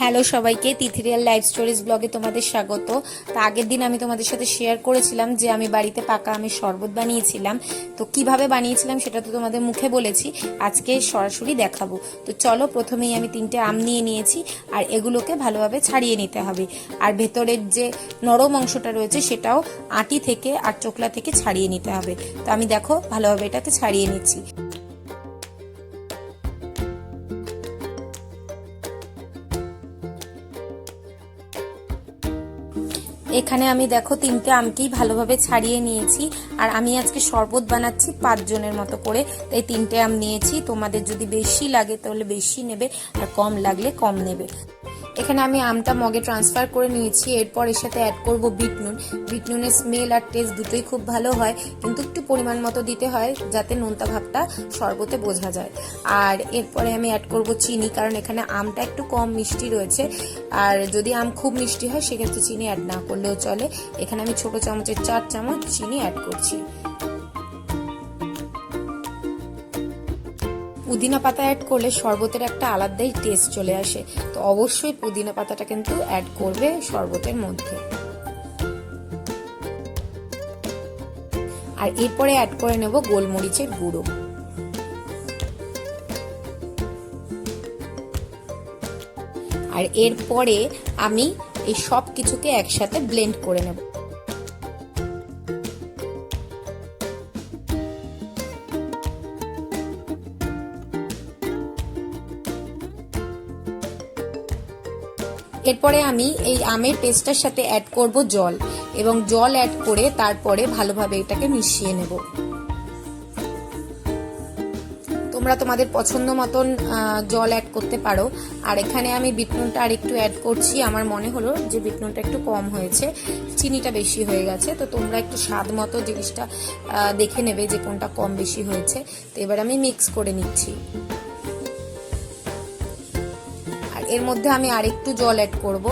Hello সবাইকে তিথিরিয়াল life stories ব্লগে তোমাদের স্বাগত। তা আগের দিন আমি তোমাদের সাথে শেয়ার করেছিলাম যে আমি বাড়িতে পাকা আমের শরবত বানিয়েছিলাম। তো কীভাবে বানিয়েছিলাম সেটা তো তোমাদের মুখে বলেছি, আজকে সরাসরি দেখাবো। তো চলো প্রথমেই আমি তিনটে আম নিয়ে নিয়েছি, আর এগুলোকে ভালোভাবে ছাড়িয়ে নিতে হবে। আর ভেতরের যে নরম অংশটা রয়েছে সেটাও আটি থেকে আর চোকলা থেকে ছাড়িয়ে নিতে হবে। তো আমি দেখো, ভালোভাবে এটাকে ছাড়িয়ে নিচ্ছি। এখানে আমি দেখো তিনটে আমকেই ভালোভাবে ছাড়িয়ে নিয়েছি। আর আমি আজকে শরবত বানাচ্ছি পাঁচজনের মতো করে। তাই তিনটে আম নিয়েছি। তোমাদের যদি বেশি লাগে তাহলে বেশি নেবে, আর কম লাগলে কম নেবে। এখানে আমি আমটা মগে ট্রান্সফার করে নিয়েছি, এরপর এর সাথে অ্যাড করব বিট নুন। বিট নুনের স্মেল আর টেস্ট দুটোই খুব ভালো হয়, কিন্তু একটু পরিমাণ মতো দিতে হয় যাতে নোনতা ভাবটা শরবতে বোঝা যায়। আর এরপরে আমি অ্যাড করব চিনি, কারণ এখানে আমটা একটু কম মিষ্টি রয়েছে। আর যদি আম খুব মিষ্টি হয়, সেক্ষেত্রে চিনি অ্যাড না করলেও চলে। এখানে আমি ছোট চামচের চার চামচ চিনি অ্যাড করছি। পুদিনা পাতা অ্যাড করলে শরবতের একটা আলাদাই টেস্ট চলে আসে। তো অবশ্যই পুদিনা পাতাটা কিন্তু অ্যাড করবে শরবতের মধ্যে। আর এরপরে অ্যাড করে নেব গোলমরিচের গুঁড়ো। আর এরপরে আমি এই সব কিছুকে একসাথে ব্লেন্ড করে নেব। এরপরে আমি এই আমের পেস্টটার সাথে অ্যাড করব জল এবং জল অ্যাড করে তারপরে ভালোভাবে এটাকে মিশিয়ে নেব। তোমরা তোমাদের পছন্দ মতন জল অ্যাড করতে পারো। আর এখানে আমি বিটনুনটা আর একটু অ্যাড করছি। আমার মনে হলো যে বিটনুনটা একটু কম হয়েছে, চিনিটা বেশি হয়ে গেছে। তো তোমরা একটু স্বাদ মতো জিনিসটা দেখে নেবে যে কোনটা কম বেশি হয়েছে। তো এবার আমি মিক্স করে নিচ্ছি। এর মধ্যে আমি আরেকটু জল অ্যাড করব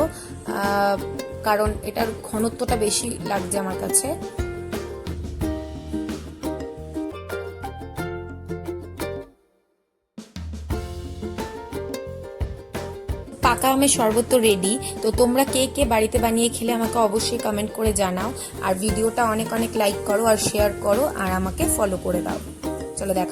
কারণ এটার ঘনত্বটা বেশি লাগছে আমার কাছে। পাকা আমের শরবত তো রেডি তো তোমরা কে কে বাড়িতে বানিয়ে খেলে আমাকে অবশ্যই কমেন্ট করে জানাও। আর ভিডিওটা অনেক অনেক লাইক করো আর শেয়ার করো, আর আমাকে ফলো করে দাও। চলো দেখো